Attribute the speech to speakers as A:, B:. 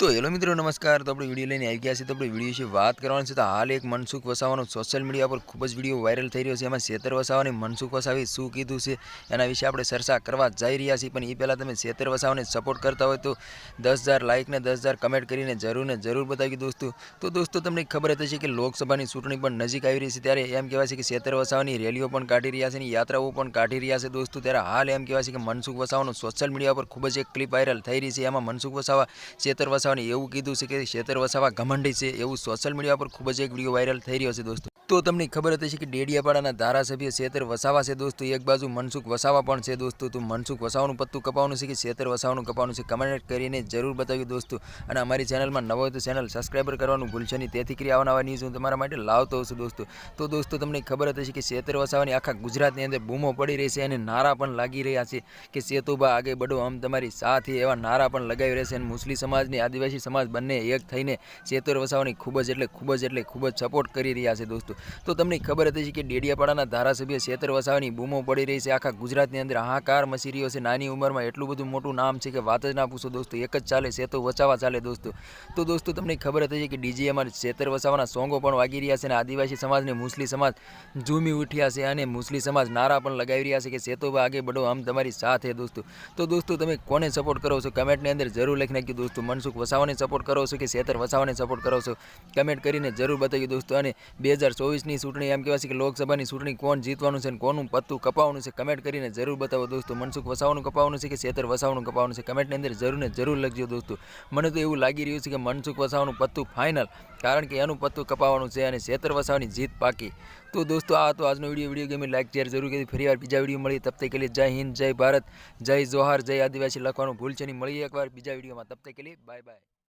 A: તો હેલો મિત્રો, નમસ્કાર. તો આપણે વીડિયો લઈને આવી ગયા છે તો આપણે વીડિયો વિશે વાત કરવાની છે. તો હાલ એક મનસુખ વસાવાનો સોશિયલ મીડિયા પર ખૂબ જ વીડિયો વાયરલ થઈ રહ્યો છે. એમાં શેતર વસાવાની મનસુખ વસાવી શું કીધું છે? એના વિશે આપણે ચર્ચા કરવા જઈ રહ્યા છીએ. પણ એ પહેલાં તમે શેતર વસાવાને સપોર્ટ કરતા હોય તો દસ હજાર લાઇકને દસ હજાર કમેન્ટ કરીને જરૂર ને જરૂર બતાવી દોસ્તો. તો દોસ્તો, તમને ખબર હતી છે કે લોકસભાની ચૂંટણી પણ નજીક આવી રહી છે. ત્યારે એમ કહેવાય છે કે શેતર વસાવાની રેલીઓ પણ કાઢી રહ્યા છે અને યાત્રાઓ પણ કાઢી રહ્યા છે દોસ્તો. ત્યારે હાલ એમ કહેવાય છે કે મનસુખ વસાવાનો સોશિયલ મીડિયા પર ખૂબ જ એક ક્લિપ વાયરલ થઈ રહી છે. એમાં મનસુખ વસાવા શેતર વસાવાની એવું કીધું છે કે શેતર વસાવા ઘમંડી છે. એવું સોશિયલ મીડિયા પર ખૂબ જ એક વીડિયો વાયરલ થઈ રહ્યો છે દોસ્તો. તો તમને ખબર હતી કે ડેડિયાપાડાના ધારાસભ્ય શેતર વસાવા છે દોસ્તો. એક બાજુ મનસુખ વસાવા પણ છે દોસ્તો. તો મનસુખ વસાવાનું પત્તું કપાવવાનું છે કે શેતર વસાવાનું કપાવવાનું છે? કમેન્ટ કરીને જરૂર બતાવ્યું દોસ્તો. અને અમારી ચેનલમાં નવો હોય તો ચેનલ સબસ્ક્રાઈબર કરવાનું ભૂલશે નહીં. તેથી કરી આવનાવા ન્યૂઝ હું તમારા માટે લાવતો છું દોસ્તો. તો દોસ્તો તમને ખબર હતી કે શેતર વસાવાની આખા ગુજરાતની અંદર બૂમો પડી રહી છે અને નારા પણ લાગી રહ્યા છે કે સેતુબા આગે બડો આમ તમારી સાથે એવા નારા પણ લગાવી રહ્યા છે. અને મુસ્લિમ સમાજની, આદિવાસી સમાજ બંને એક થઈને શેતર વસાવાની ખૂબ જ એટલે ખૂબ જ એટલે ખૂબ જ સપોર્ટ કરી રહ્યા છે દોસ્તો. તો તમને ખબર હતી કે ડેડિયાપાડાના ધારાસભ્ય શેતર વસાવાની બૂમો પડી રહી છે. આખા ગુજરાતની અંદર હાહાકાર મસી રહ્યો છે. નાની ઉંમરમાં એટલું બધું મોટું નામ છે કે વાત જ ના પૂછો દોસ્તો. એક જ ચાલે, શેતો વસાવા ચાલે દોસ્તો. તો દોસ્તો, તમને ખબર હતી કે ડીજીએમાં શેતર વસાવાના સોંગો પણ વાગી રહ્યા છે અને આદિવાસી સમાજને મુસ્લિમ સમાજ ઝૂમી ઉઠ્યા છે અને મુસ્લિમ સમાજ નારા પણ લગાવી રહ્યા છે કે શેતો આગે બડો આમ તમારી સાથે દોસ્તો. તો દોસ્તો, તમે કોને સપોર્ટ કરો છો? કમેન્ટની અંદર જરૂર લખી નાખ્યું દોસ્તો. મનસુખ વસાવાને સપોર્ટ કરો છો કે શેતર વસાવાને સપોર્ટ કરો છો? કમેન્ટ કરીને જરૂર બતાવ્યું દોસ્તો. અને બે હજાર ચોવીસની ચૂંટણી, એમ કહેવાય છે કે લોકસભાની ચૂંટણી કોણ જીતવાનું છે અને કોનું પત્તું કપાવવાનું છે કમેન્ટ કરીને જરૂર બતાવો દોસ્તો. મનસુખ વસાવાનું કપાવવાનું છે કે શેતર વસાવાનું કપાવવાનું છે? કમેન્ટની અંદર જરૂર ને જરૂર લખજો દોસ્તો. મને તો એવું લાગી રહ્યું છે કે મનસુખ વસાવાનું પત્તું ફાઇનલ કારણ કે એનું પત્તું કપાવવાનું છે અને શેતર વસાવાની જીત પાકી તો દોસ્તો, આ હતો આજનો વીડિયો. વીડિયો ગમે લાઈક શેર જરૂર કરી ફરી વાર બીજા વીડિયો મળી તબ તક કે લીએ જય હિન્દ, જય ભારત, જય જોહાર, જય આદિવાસી લખવાનું ભૂલ છે નહીં. મળીએ એકવાર બીજા વિડીયોમાં. તબ તક કે લીએ બાય બાય